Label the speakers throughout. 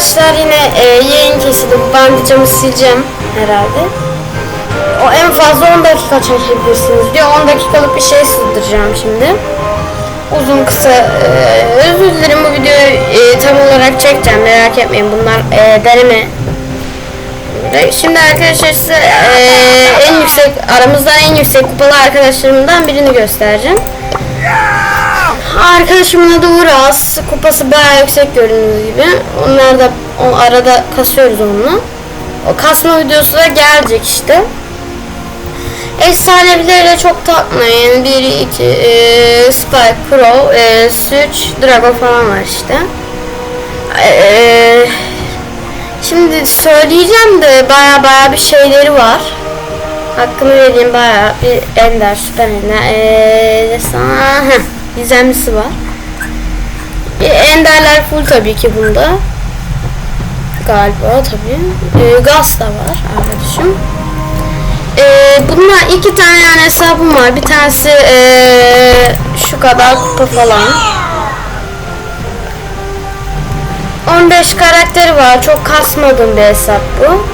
Speaker 1: arkadaşlar yine e, yayın kesildi. Bandicamı sileceğim herhalde. O en fazla 10 dakika çekebilirsiniz diyor. 10 dakikalık bir şey sığdıracağım şimdi. Uzun kısa e, özür dilerim bu videoyu e, tam olarak çekeceğim merak etmeyin bunlar e, deneme. Ve Şimdi arkadaşlar size e, en yüksek aramızdan en yüksek kupalı arkadaşlarımdan birini göstereceğim. Arkadaşımın adı Uras. Kupası bayağı yüksek gördüğünüz gibi. Onlar da o arada kasıyoruz onunla. O kasma videosu da gelecek işte. Efsanevileriyle çok takmayın. 1, 2, e, Spike, Pro, e, Suç, Drago falan var işte. E, şimdi söyleyeceğim de baya baya bir şeyleri var. Hakkını vereyim baya bir Ender, Süper Ender. E, sana, gizemlisi var. E, Enderler full tabii ki bunda. Galiba tabii. E, Gas da var arkadaşım. Ee, bunlar iki tane yani hesabım var. Bir tanesi ee, şu kadar kupa falan. 15 karakteri var. Çok kasmadığım bir hesap bu.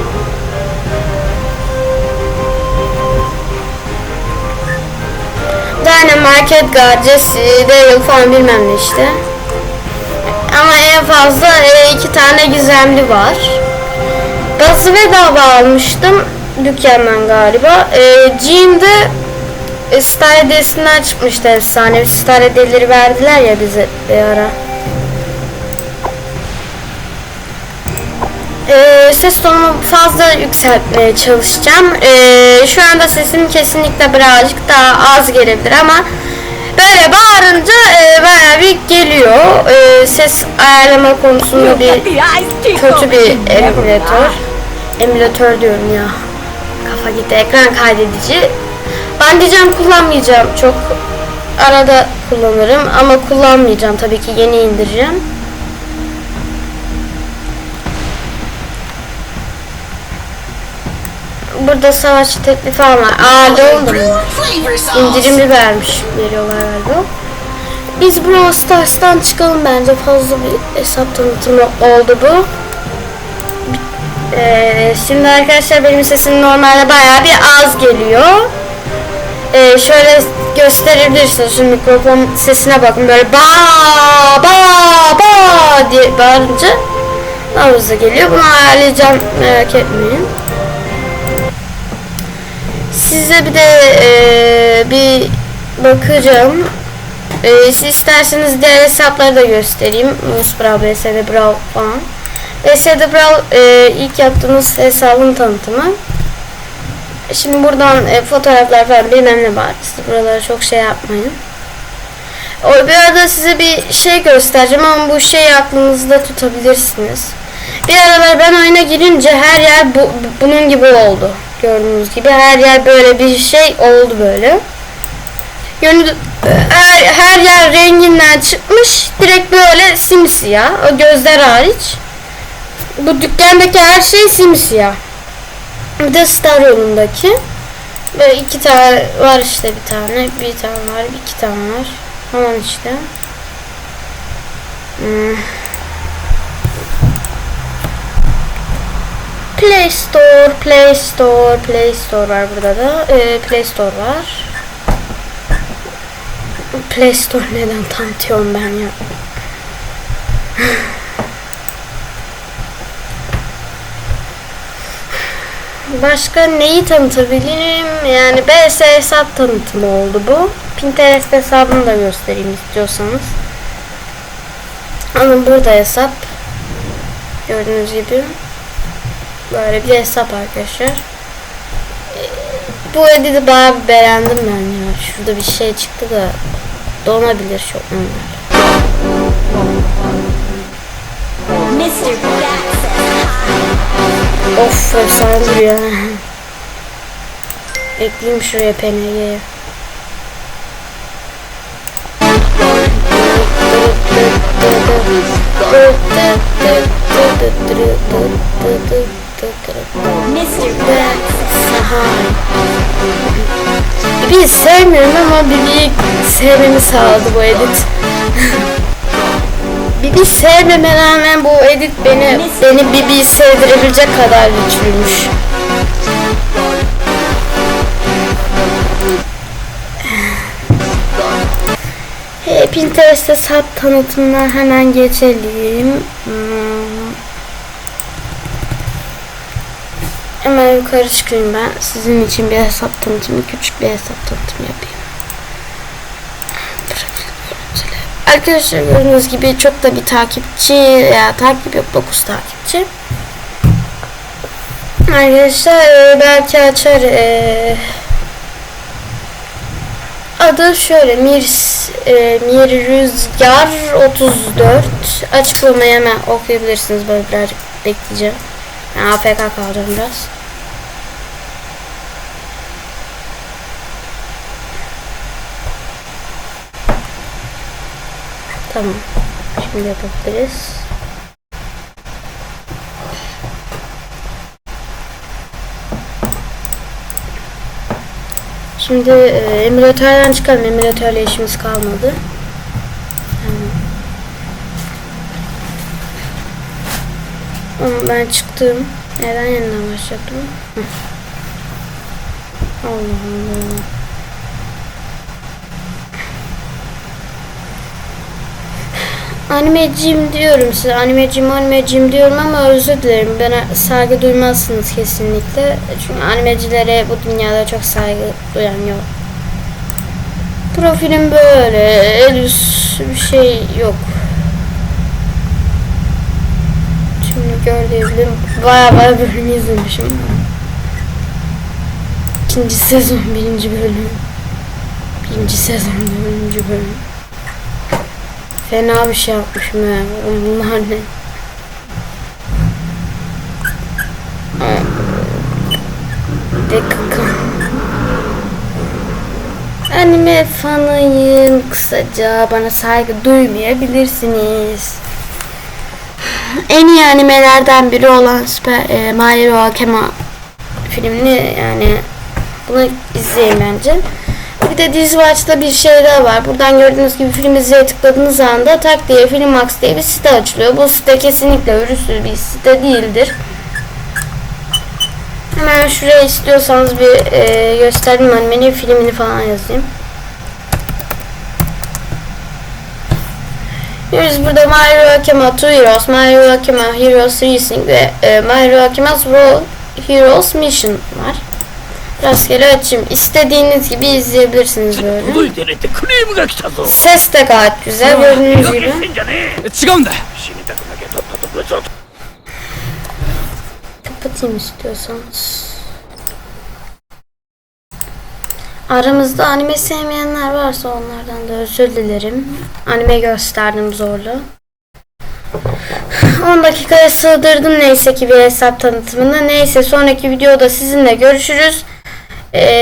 Speaker 1: Edgar, Jesse, Daryl falan bilmem ne işte. Ama en fazla ee, iki tane gizemli var. Gazı bedava almıştım dükkandan galiba. Ee, Jean'de e, Star Hediyesi'nden çıkmıştı efsane. Star Hediyeleri verdiler ya bize bir ara. Ee, ses tonumu fazla yükseltmeye çalışacağım. Ee, şu anda sesim kesinlikle birazcık daha az gelebilir ama böyle bağırınca e, bayağı bir geliyor. Ee, ses ayarlama konusunda bir kötü bir emülatör. Emülatör diyorum ya. Kafa gitti. Ekran kaydedici. Ben diyeceğim kullanmayacağım. Çok arada kullanırım ama kullanmayacağım. Tabii ki yeni indireceğim. Burada savaş teklifi falan var. Aa oldu. İndirimli vermiş veriyorlar galiba. Biz Brawl Stars'tan çıkalım bence. Fazla bir hesap tanıtımı oldu bu. Ee, şimdi arkadaşlar benim sesim normalde bayağı bir az geliyor. Ee, şöyle gösterebilirsiniz. Şimdi mikrofon sesine bakın. Böyle ba ba ba diye bağırınca hızlı geliyor. Bunu ayarlayacağım. Merak etmeyin. Size bir de e, bir bakacağım. E, siz isterseniz diğer hesapları da göstereyim. Musbra, BSD Brawl falan. BSD Brawl e, ilk yaptığımız hesabın tanıtımı. Şimdi buradan e, fotoğraflar falan bilmem ne var. Siz buralara çok şey yapmayın. O bir arada size bir şey göstereceğim ama bu şeyi aklınızda tutabilirsiniz. Bir aralar ben oyuna girince her yer bu- bunun gibi oldu. Gördüğünüz gibi her yer böyle bir şey oldu böyle. Yönü her, her yer renginden çıkmış. Direkt böyle simsiyah. O gözler hariç. Bu dükkandaki her şey simsiyah. Bir de Star yolundaki. Böyle iki tane var işte bir tane. Bir tane var. iki tane var. Tamam işte. Hmm. Play Store, Play Store, Play Store var burada da. Ee, Play Store var. Play Store neden tanıtıyorum ben ya? Başka neyi tanıtabilirim? Yani BS hesap tanıtımı oldu bu. Pinterest hesabını da göstereyim istiyorsanız. Alın burada hesap. Gördüğünüz gibi. Böyle bir hesap arkadaşlar. Ee, Bu editi bayağı beğendim ben ya. Şurada bir şey çıktı da donabilir çok
Speaker 2: says
Speaker 1: Of efsane duruyor. Ekleyeyim şuraya PNG'ye.
Speaker 2: Mr. Says
Speaker 1: Aha. Bir sevmiyorum ama Bibi'yi sevmemi sağladı bu edit. Bibi sevmeme rağmen bu edit beni beni Bibi sevdirebilecek kadar güçlüymüş. Hey, Pinterest'te sat tanıtımına hemen geçelim. Hmm. Hemen yukarı çıkayım ben. Sizin için bir hesap tanıtımı, küçük bir hesap tanıtımı yapayım. Arkadaşlar gördüğünüz gibi çok da bir takipçi ya takip yok 9 takipçi. Arkadaşlar e, belki açar e, adı şöyle Mirs e, Mir Rüzgar 34 açıklamayı hemen okuyabilirsiniz böyle birazcık bekleyeceğim. Yani AFK kalacağım biraz. Tamam. Şimdi yapabiliriz. Şimdi e, emülatörden çıkalım. Emülatörle işimiz kalmadı. Ama ben çıktım. Neden yeniden başlattım? Allah Allah. Animeciyim diyorum size. Animeciyim, animeciyim diyorum ama özür dilerim. Bana saygı duymazsınız kesinlikle. Çünkü animecilere bu dünyada çok saygı duyan yok. Profilim böyle. El bir şey yok. Şimdi gördüğüm baya baya bölüm izlemişim. İkinci sezon birinci bölüm. Birinci sezon birinci bölüm. Fena bir şey yapmışım ya. Bunlar ne? Dakika. Anime fanıyım. Kısaca bana saygı duymayabilirsiniz. En iyi animelerden biri olan Super e, My Hero Academia filmini yani bunu izleyin bence. Bir de Dizwatch'ta bir şey daha var. Buradan gördüğünüz gibi film izleye tıkladığınız anda tak diye Filmax diye bir site açılıyor. Bu site kesinlikle virüslü bir site değildir. Hemen şuraya istiyorsanız bir e, göstereyim animenin filmini falan yazayım. Görüyoruz burada My Hero Akema 2 Heroes, My Hero Akema Heroes Racing ve e, My Hero Akema Pro Heroes Mission var. Rastgele açayım. İstediğiniz gibi izleyebilirsiniz böyle. Ses de gayet güzel gördüğünüz gibi.
Speaker 3: E,
Speaker 1: Kapatayım istiyorsanız. Aramızda anime sevmeyenler varsa onlardan da özür dilerim. Anime gösterdim zorla. 10 dakikaya sığdırdım neyse ki bir hesap tanıtımını. Neyse sonraki videoda sizinle görüşürüz. Ee,